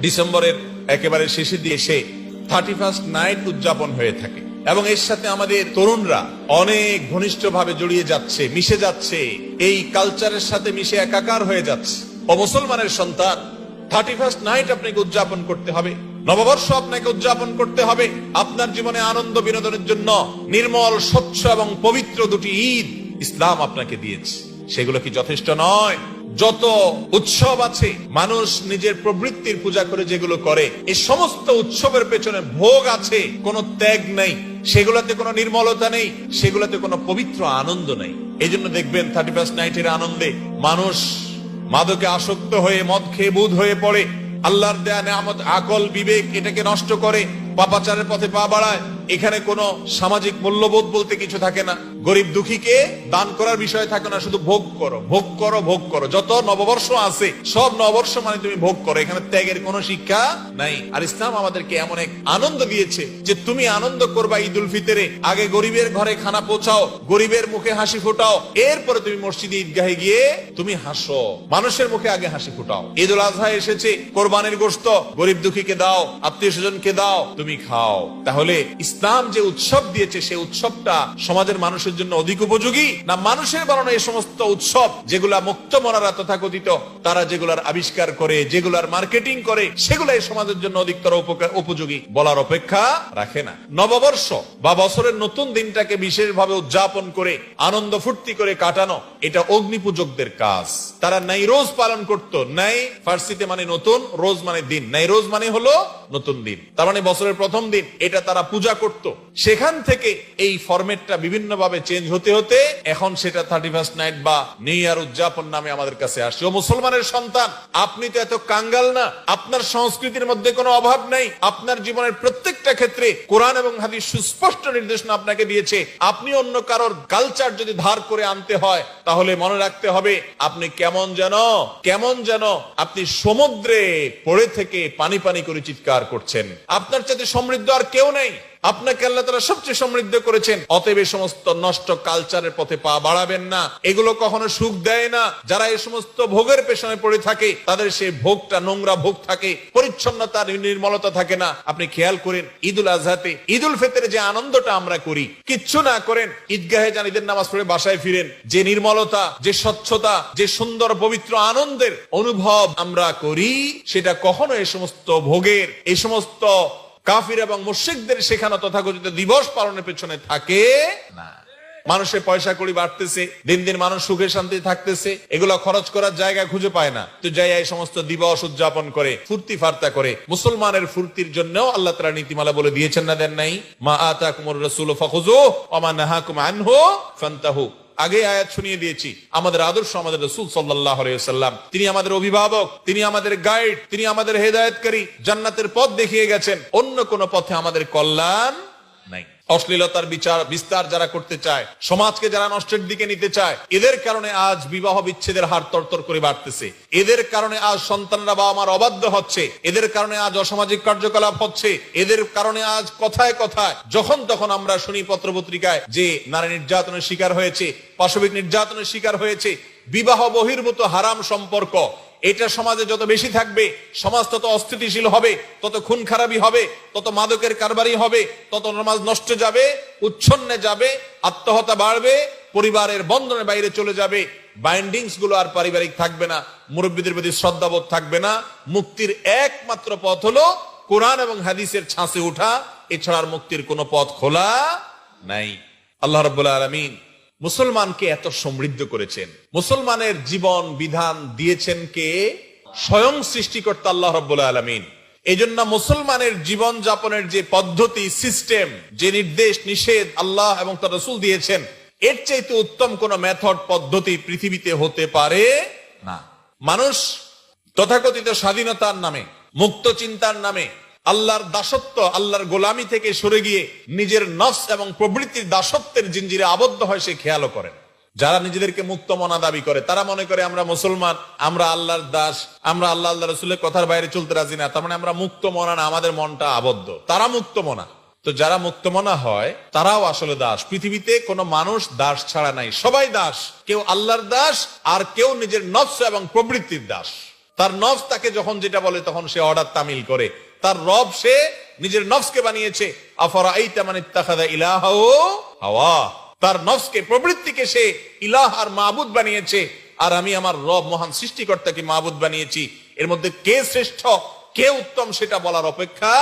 ডিসেম্বরের একেবারে শেষে দিয়ে এসে থার্টি ফার্স্ট নাইট উদযাপন হয়ে থাকে। এবং এর সাথে আমাদের তরুণরা অনেক ঘনিষ্ঠভাবে জড়িয়ে যাচ্ছে, মিশে যাচ্ছে। এই কালচারের সাথে মিশে একাকার হয়ে যাচ্ছে। ও মুসলমানের সন্তান, থার্টি ফার্স্ট নাইট আপনাকে উদযাপন করতে হবে। নববর্ষ আপনাকে উদযাপন করতে হবে। আপনার জীবনে আনন্দ বিনোদনের জন্য নির্মল, স্বচ্ছ এবং পবিত্র দুটি ঈদ ইসলাম আপনাকে দিয়েছে। সেগুলো কি যথেষ্ট নয়? যত উৎসব আছে, মানুষ নিজের প্রবৃত্তির পূজা করে যেগুলো করে, এই সমস্ত উৎসবের পেছনে ভোগ আছে, কোনো ত্যাগ নেই। সেগুলোতে কোনো নির্মলতা নেই, সেগুলোতে কোনো পবিত্র আনন্দ নেই। এই জন্য দেখবেন থার্টি ফার্স্ট নাইটের আনন্দে মানুষ মাদকে আসক্ত হয়ে, মদ খেয়ে বুধ হয়ে পড়ে। আল্লাহর দেয়া নেয়ামত, আকল, বিবেক, এটাকে নষ্ট করে, পাপাচারের পথে পা বাড়ায়। এখানে কোনো সামাজিক মূল্যবোধ বলতে কিছু থাকে না। গরিব দুঃখীকে দান করার বিষয় থাকে না, শুধু ভোগ করো ভোগ করো ভোগ করো। যত নববর্ষ আছে, সব নববর্ষ মানে তুমি ভোগ করো। এখানে ত্যাগের কোনো শিক্ষা নাই। আর ইসলাম আমাদেরকে এমন এক আনন্দ দিয়েছে যে তুমি আনন্দ করবা ঈদ উল ফিতরে। আগে গরিবের ঘরে খানা পৌঁছাও, গরিবের মুখে হাসি ফোটাও। এরপরে তুমি মসজিদে ঈদগাহে গিয়ে তুমি হাসো। মানুষের মুখে আগে হাসি ফোটাও। ঈদ উল আজহা এসেছে, কোরবানির গোস্ত গরিব দুঃখীকে দাও, আত্মীয় স্বজনকে দাও, তুমি খাও। তাহলে ইসলাম যে উৎসব দিয়েছে, সেই উৎসবটা সমাজের মানুষের জন্য অধিক উপযোগী না মানুষের বানানো এই সমস্ত উৎসব যেগুলা মুক্ত মনারা তথাকথিত, তারা যেগুলার আবিষ্কার করে, যেগুলার মার্কেটিং করে সেগুলো এই সমাজের জন্য অধিকতর উপযোগী বলার অপেক্ষা রাখে না। নববর্ষ বা বছরের নতুন দিনটাকে বিশেষভাবে উদযাপন করে, আনন্দ ফুর্তি করে কাটানো, এটা অগ্নিপূজকদের কাজ। তারা নাই রোজ পালন করত। নাই ফার্সিতে মানে নতুন, রোজ মানে দিন। নাই রোজ মানে হলো নতুন দিন। তার মানে বছরের প্রথম দিন, এটা তারা পূজা করত। সেখান থেকে এই ফরম্যাটটা বিভিন্ন ভাবে চেঞ্জ হতে হতে এখন সেটা থার্টি ফার্স্ট নাইট বা নিউ ইয়ার উদযাপন নামে আমাদের কাছে আসছে। ও মুসলমানের সন্তান, আপনি তো এত কাঙ্গাল না। আপনার সংস্কৃতির মধ্যে কোনো অভাব নেই। আপনার জীবনের প্রত্যেকটা ক্ষেত্রে কোরআন এবং হাদিস সুস্পষ্ট নির্দেশনা আপনাকে দিয়েছে। আপনি অন্য কারোর কালচার যদি ধার করে আনতে হয়, তাহলে মনে রাখতে হবে আপনি কেমন যেন কেমন যেন আপনি সমুদ্রে পড়ে থেকে পানি পানি করে চিৎকার করছেন। আপনার চাইতে সমৃদ্ধ আর কেউ নেই। আপনাকে আল্লাহ তারা সবচেয়ে সমৃদ্ধ করেছেন। অতএব এই সমস্ত নষ্ট কালচারের পথে পা বাড়াবেন না। এগুলো কখনো সুখ দেয় না। যারা এই সমস্ত ভোগের পেছনে পড়ে থাকে, তাদের সেই ভোগটা নোংরা ভোগ থাকে, পরিচ্ছন্নতা, নির্মলতা থাকে না। আপনি খেয়াল করেন, ঈদুল আজহাতে, ঈদুল ফেতরে যে আনন্দটা আমরা করি, কিচ্ছু না করেন, ঈদগাহে যান, ঈদের নামাজ পড়ে বাসায় ফিরেন, যে নির্মলতা, যে স্বচ্ছতা, যে সুন্দর, পবিত্র আনন্দের অনুভব আমরা করি, সেটা কখনো এই সমস্ত ভোগের এই সমস্ত কাফির এবং মুশ্রিকদের শেখানো তথাকথিত দিবস পালনের পেছনে থাকে? না। মানুষের পয়সা কড়ি বাড়তেছে, দিন দিন মানুষ সুখে শান্তি থাকতেছে, এগুলো খরচ করার জায়গা খুঁজে পায় না। তো যাই এই সমস্ত দিবস উদযাপন করে, ফুর্তি ফার্তা করে, মুসলমানের ফুর্তির জন্য আল্লাহ তারা নীতিমালা বলে দিয়েছেন না দেন নাই? মা আতা কুমর রসুল ফখুজু অমা নাহাকুম আনহু ফান্তাহু। আগে আয়াত শুনিয়ে দিয়েছি। আমাদের আদর্শ, আমাদের রসুল সাল্লাহ সাল্লাম তিনি আমাদের অভিভাবক, তিনি আমাদের গাইড, তিনি আমাদের হেদায়তকারী, জান্নাতের পথ দেখিয়ে গেছেন। অন্য কোন পথে আমাদের কল্যাণ নাই। অশ্লীলতার বিচার, বিস্তার যারা করতে চায়, সমাজকে যারা নষ্টের দিকে নিতে চায়, এদের কারণে আজ বিবাহ বিচ্ছেদের হার তরতর করে বাড়তেছে। এদের কারণে আজ সন্তানরা বাবা আমার অবাধ্য হচ্ছে। এদের কারণে আজ অসামাজিক কার্যকলাপ হচ্ছে। এদের কারণে আজ কথায় কথায়, যখন তখন আমরা শুনি পত্র পত্রিকায় যে নারী নির্যাতনের শিকার হয়েছে, পাশবিক নির্যাতনের শিকার হয়েছে, বিবাহ বহির্ভূত হারাম সম্পর্ক। এটা সমাজে যত বেশি থাকবে, সমাজ তত অস্থিতিশীল হবে, তত খুন খারাপি হবে, তত মাদকের কারবারি হবে, তত নমাজ নষ্ট যাবে, উচ্ছন্নে যাবে, আত্মহত্যা বাড়বে, পরিবারের বন্ধনের বাইরে চলে যাবে বাইন্ডিংসগুলো আর পারিবারিক থাকবে না, মুরব্বীদের প্রতি শ্রদ্ধাবোধ থাকবে না, মুক্তির একমাত্র পথ হলো কোরআন এবং হাদিসের ছাঁচে ওঠা, এছাড়া মুক্তির কোনো পথ খোলা নাই। আল্লাহ রব্বুল্লাহ আলমিন মুসলমানকে এত সমৃদ্ধ করেছেন। মুসলমানের জীবন, বিধান দিয়েছেন কে? স্বয়ং সৃষ্টিকর্তা আল্লাহ রব্বুল আলমিন। এই জন্য মুসলমানের জীবন যাপনের যে পদ্ধতি, সিস্টেম, যে নির্দেশ, নিষেধ আল্লাহ এবং তার রসুল দিয়েছেন, এর চাইতে উত্তম কোন মেথড, পদ্ধতি পৃথিবীতে হতে পারে না। মানুষ তথাকথিত স্বাধীনতার নামে, মুক্ত চিন্তার নামে আল্লাহর দাসত্ব, আল্লাহর গোলামি থেকে সরে গিয়ে নিজের নফস এবং প্রবৃত্তির দাসত্বের জিঞ্জিরে আবদ্ধ হয়, সে খেয়ালও করেন যারা নিজেদেরকে মুক্ত মনা দাবি করে, তারা মনে করে আমরা মুসলমান, আমরা আল্লাহর দাস, আমরা আল্লাহ আল্লাহ রসুলের কথার বাইরে চলতে রাজি না, তার মানে আমরা মুক্ত মনা না, আমাদের মনটা আবদ্ধ। তারা মুক্ত মনা। তো যারা মুক্ত মনা হয়, তারাও আসলে দাস। পৃথিবীতে কোনো মানুষ দাস ছাড়া নাই, সবাই দাস। কেউ আল্লাহর দাস আর কেউ নিজের নফস এবং প্রবৃত্তির দাস। তার নফস তাকে যখন যেটা বলে, তখন সে অর্ডার তামিল করে। তার রব সে নিজের নফসকে বানিয়েছে। আফরা এই তেমন ইত্তাখাদা ইলাহ হাওয়া। তার নফসকে, প্রবৃত্তিকে সে ইলাহ আর মাহবুদ বানিয়েছে। আর আমি আমার রব, মহান সৃষ্টিকর্তাকে মাহবুদ বানিয়েছি। এর মধ্যে কে শ্রেষ্ঠ, কে উত্তম সেটা বলার অপেক্ষা